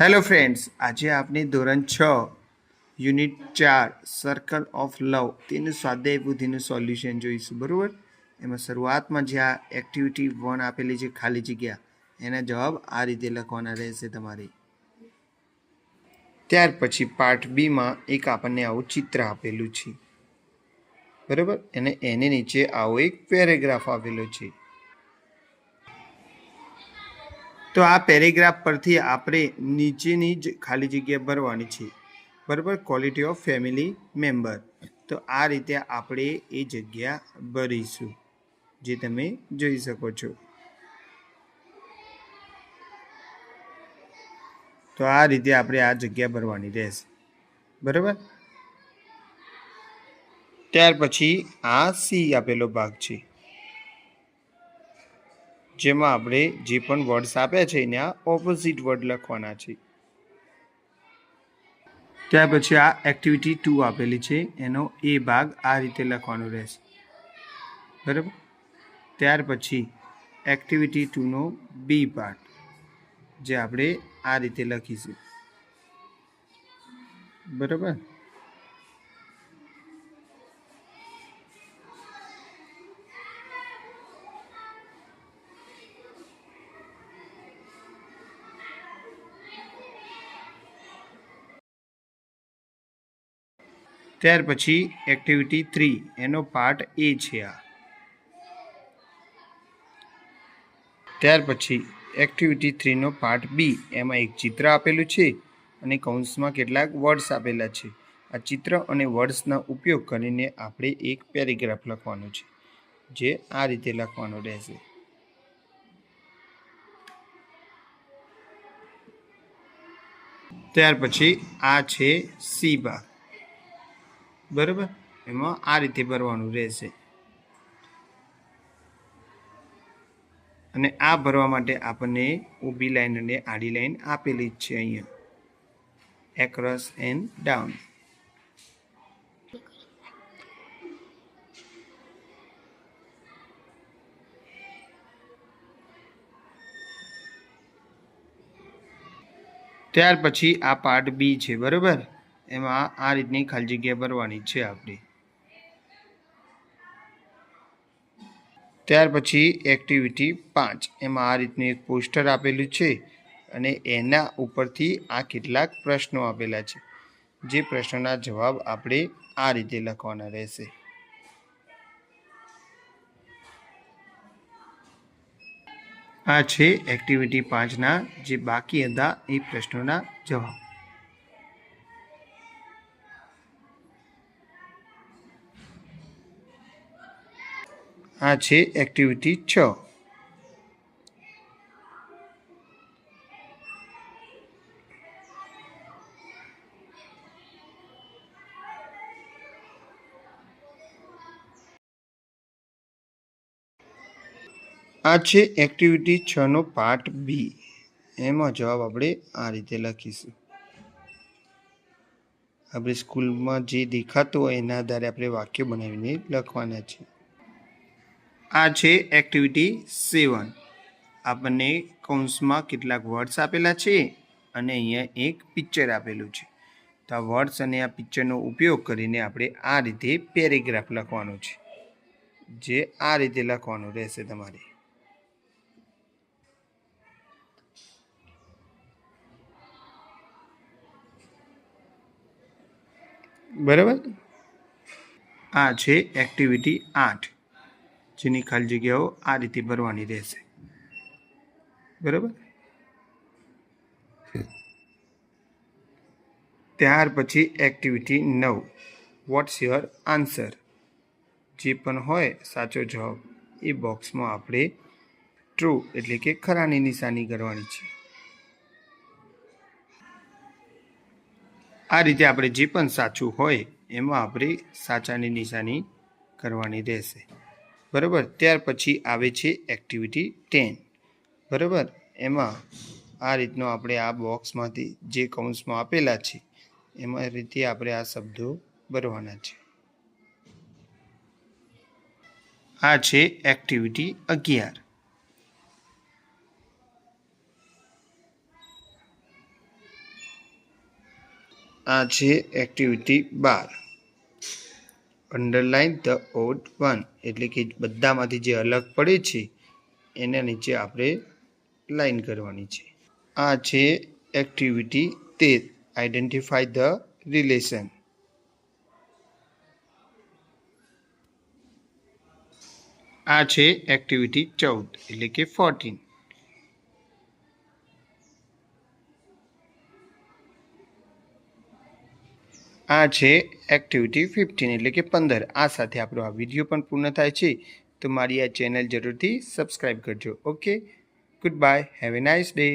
Hello friends આજે આપની ધોરણ છ યુનિટ ચાર સર્કલ ઓફ લવ તેનું સ્વાધ્યાય બુદ્ધિનું સોલ્યુશન જોઈશું, બરાબર? એમાં શરૂઆતમાં જે આ એક્ટિવિટી વન આપેલી છે, ખાલી જગ્યા, એના જવાબ આ રીતે લખવાના રહેશે તમારે. ત્યાર પછી પાર્ટ બીમાં એક આપણને આવું ચિત્ર આપેલું છે. બરાબર? અને એની નીચે આવો એક પેરેગ્રાફ આપેલો છે. તો આ પેરેગ્રાફ પરથી આપણે નીચેની જ ખાલી જગ્યા ભરવાની છે. બરાબર? ક્વોલિટી ઓફ ફેમિલી મેમ્બર તો આ રીતે આપણે એ જગ્યા ભરીશું, જે તમે જોઈ શકો છો. તો આ રીતે આપણે આ જગ્યા ભરવાની રહેશે. બરાબર? ત્યાર પછી આ સી આપેલો ભાગ છે. જેમાં આપણે જે પણ વર્ડ્સ આપ્યા છે એના ઓપોઝિટ વર્ડ લખવાના છે. ત્યાર પછી આ એક્ટિવિટી ટુ આપેલી છે, એનો એ ભાગ આ રીતે લખવાનો રહેશે. બરાબર? ત્યાર પછી એક્ટિવિટી ટુનો બી પાર્ટ જે આપણે આ રીતે લખીશું. બરાબર? ત્યાર પછી એક્ટિવિટી થ્રી એનો પાર્ટ એ છે આ. ત્યાર પછી એક્ટિવિટી થ્રીનો પાર્ટ બી એમાં એક ચિત્ર આપેલું છે અને કૌંસમાં કેટલાક વર્ડ્સ આપેલા છે. આ ચિત્ર અને વર્ડ્સના ઉપયોગ કરીને આપણે એક પેરેગ્રાફ લખવાનો છે, જે આ રીતે લખવાનો રહેશે. ત્યાર પછી આ છે સી ભાગ બરાબર? એમાં આ રીતે ભરવાનું રહેશે. અને આ ભરવા માટે આપણને ઊભી લાઈન અને આડી લાઈન આપેલી જ છે અહીંયા. એક્રોસ એન્ડ ડાઉન ત્યાર પછી આ પાર્ટ બી છે, બરાબર? એમાં આ રીતની ખાલી જગ્યા ભરવાની છે આપણી. ત્યાર પછી એક્ટિવિટી પાંચ. એમાં આ રીતનું એક પોસ્ટર આપેલું છે અને એના ઉપરથી આ કેટલાક પ્રશ્નો આપેલા છે. જે પ્રશ્નોના જવાબ આપણે આ રીતે લખવાના રહેશે. આ છે એક્ટિવિટી પાંચના જે બાકી હતા એ પ્રશ્નોના જવાબ. આ છે એક્ટિવિટી છ. આ છે એક્ટિવિટી છ નો પાર્ટ બી એમાં જવાબ આપણે આ રીતે લખીશું. આપણે સ્કૂલમાં જે દેખાતું હોય એના આધારે આપણે વાક્ય બનાવીને લખવાના છે આ છે એક્ટિવિટી સેવન આપણને કૌંસમાં કેટલાક વર્ડ્સ આપેલા છે અને અહીંયા એક પિક્ચર આપેલું છે. તો આ વર્ડ્સ અને આ પિક્ચરનો ઉપયોગ કરીને આપણે આ રીતે પેરેગ્રાફ લખવાનો છે. જે આ રીતે લખવાનું રહેશે તમારે. બરાબર? આ છે એક્ટિવિટી આઠ. જેની ખાલી જગ્યાઓ આ રીતે ભરવાની રહેશે. બરાબર? ત્યાર પછી એક્ટિવિટી નવ. વોટ્સ યોર આન્સર જે પણ હોય, સાચો જવાબ એ બોક્સમાં આપણે ટ્રુ એટલે કે ખરાની નિશાની કરવાની છે. આ રીતે આપણે જે પણ સાચું હોય, એમાં આપણે સાચાની નિશાની કરવાની રહેશે. બરાબર? ત્યાર પછી આવે છે એક્ટિવિટી ટેન બરાબર? એમાં આ રીતનો આપણે આ બોક્સમાંથી જે કૌંસમાં આપેલા છે, એમાં રીતે આપણે આ શબ્દો ભરવાના છે. આ છે એક્ટિવિટી અગિયાર. આ છે એક્ટિવિટી બાર. અંડરલાઇન ધ ઓડ વન એટલે કે બધામાંથી જે અલગ પડે છે, એના નીચે આપણે લાઈન કરવાની છે. આ છે એક્ટિવિટી તેર આઈડેન્ટિફાય ધ રિલેશન આ છે એક્ટિવિટી ચૌદ એટલે કે ફોર્ટીન આ છે એક્ટિવિટી ફિફ્ટીન એટલે કે પંદર. આ સાથે આપણો આ વીડિયો પણ પૂર્ણ થાય છે. તો મારી આ ચેનલ જરૂરથી સબસ્ક્રાઈબ કરજો. Okay good bye have a nice day